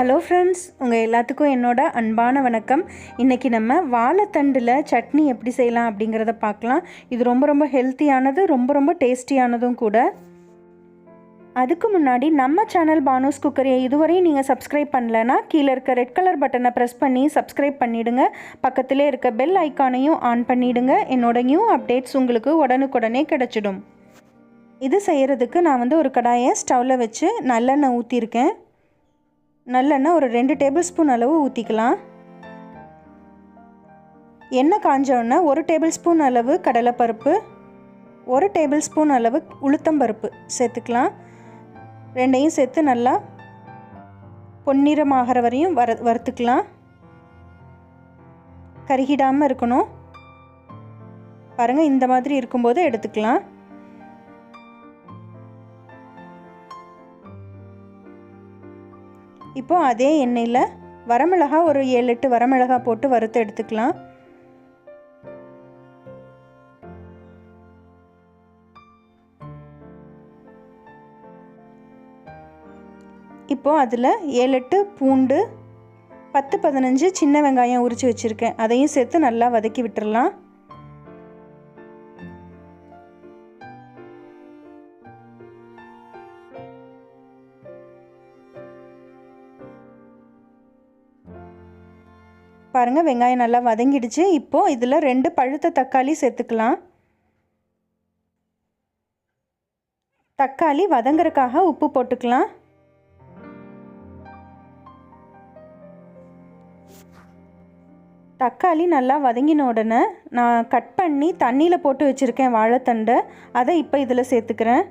Hello friends உங்கள் எல்லாத்துக்கும் என்னோட அன்பான வணக்கம். இன்றைக்கி நம்ம வாழைத்தண்டில் சட்னி எப்படி செய்யலாம் அப்படிங்கிறத பார்க்கலாம். இது ரொம்ப ரொம்ப ஹெல்த்தியானது ரொம்ப ரொம்ப டேஸ்டியானதும் கூட. அதுக்கு முன்னாடி நம்ம சேனல் பானோஸ் குக்கரியை இதுவரையும் நீங்கள் சப்ஸ்கிரைப் பண்ணலைன்னா கீழே இருக்க ரெட் கலர் பட்டனை ப்ரெஸ் பண்ணி சப்ஸ்கிரைப் பண்ணிவிடுங்க பக்கத்திலே இருக்க பெல் ஐக்கானையும் ஆன் பண்ணிவிடுங்க என்னோட நியூ அப்டேட்ஸ் உங்களுக்கு உடனுக்குடனே கிடச்சிடும். இது செய்கிறதுக்கு நான் வந்து ஒரு கடாயை ஸ்டவ்வில் வச்சு நல்லெண்ணெய் ஊற்றிருக்கேன் நல்லெண்ணெய் ஒரு ரெண்டு டேபிள் ஸ்பூன் அளவு ஊற்றிக்கலாம் எண்ணெய் காஞ்சோடனே ஒரு டேபிள் ஸ்பூன் அளவு கடலைப்பருப்பு ஒரு டேபிள் ஸ்பூன் அளவு உளுத்தம்பருப்பு சேர்த்துக்கலாம். ரெண்டையும் சேர்த்து நல்லா பொன்னிறமாகிற வரையும் வர வறுத்துக்கலாம். கருகிடாமல் இருக்கணும். பாருங்கள் இந்த மாதிரி இருக்கும்போது எடுத்துக்கலாம். இப்போ அதே எண்ணெயில் வரமிளகா ஒரு ஏழு எட்டு வரமிளகா போட்டு வறுத்து எடுத்துக்கலாம். இப்போ அதில் ஏழு எட்டு பூண்டு பத்து பதினஞ்சு சின்ன வெங்காயம் உரித்து வச்சுருக்கேன். அதையும் சேர்த்து நல்லா வதக்கி விட்டுடலாம் பாருங்கள் வெங்காயம் நல்லா வதங்கிடுச்சு. இப்போது இதில் ரெண்டு பழுத்த தக்காளி சேர்த்துக்கலாம். தக்காளி வதங்குறதுக்காக உப்பு போட்டுக்கலாம். தக்காளி நல்லா வதங்கின உடனே நான் கட் பண்ணி தண்ணியில் போட்டு வச்சுருக்கேன் வாழைத்தண்டை. அதை இப்போ இதில் சேர்த்துக்கிறேன்.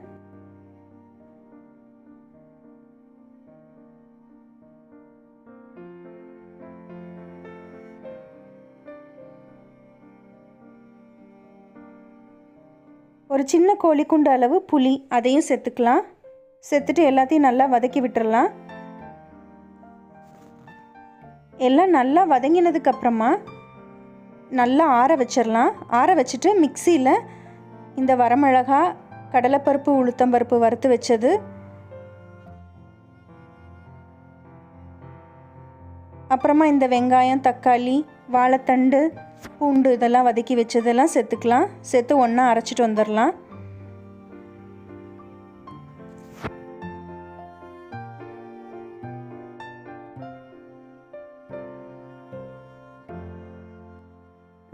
ஒரு சின்ன கோழிக்குண்டு அளவு புளி அதையும் செத்துக்கலாம். செத்துட்டு எல்லாத்தையும் நல்லா வதக்கி விட்டுறலாம். எல்லாம் நல்லா வதங்கினதுக்கப்புறமா நல்லா ஆற வச்சிடலாம் ஆற வச்சுட்டு மிக்சியில் இந்த வரமிளகா கடலைப்பருப்பு உளுத்தம்பருப்பு வறுத்து வச்சது அப்புறமா இந்த வெங்காயம் தக்காளி வாழைத்தண்டு பூண்டு இதெல்லாம் வதக்கி வச்சதெல்லாம் சேர்த்துக்கலாம். சேர்த்து ஒன்றா அரைச்சிட்டு வந்துடலாம்.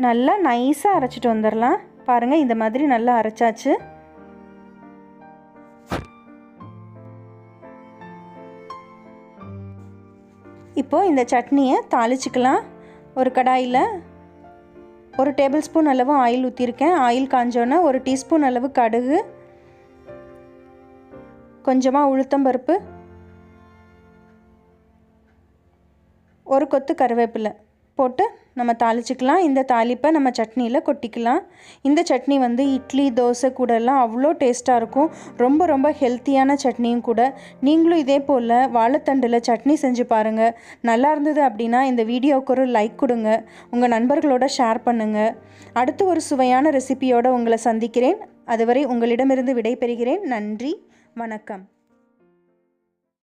நல்லா நைஸாக அரைச்சிட்டு வந்துடலாம். பாருங்கள் இந்த மாதிரி நல்லா அரைச்சாச்சு. இப்போது இந்த சட்னியை தாளிச்சிக்கலாம். ஒரு கடாயில் ஒரு டேபிள் ஸ்பூன் அளவு ஆயில் ஊற்றிருக்கேன் ஆயில் காஞ்சோன்னே ஒரு டீஸ்பூன் அளவு கடுகு கொஞ்சமாக உளுத்தம்பருப்பு ஒரு கொத்து கருவேப்பிலை போட்டு நம்ம தாளிச்சிக்கலாம். இந்த தாளிப்பை நம்ம சட்னியில் கொட்டிக்கலாம். இந்த சட்னி வந்து இட்லி தோசை கூடலாம் அவ்வளோ டேஸ்ட்டாக இருக்கும். ரொம்ப ரொம்ப ஹெல்த்தியான சட்னியும் கூட. நீங்களும் இதே போல் வாழைத்தண்டில் சட்னி செஞ்சு பாருங்கள் நல்லா இருந்தது அப்படின்னா இந்த வீடியோவுக்கு ஒரு லைக் கொடுங்க. உங்கள் நண்பர்களோட ஷேர் பண்ணுங்கள் அடுத்து ஒரு சுவையான ரெசிபியோடு உங்களை சந்திக்கிறேன். அதுவரை உங்களிடமிருந்து விடைபெறுகிறேன். நன்றி வணக்கம்.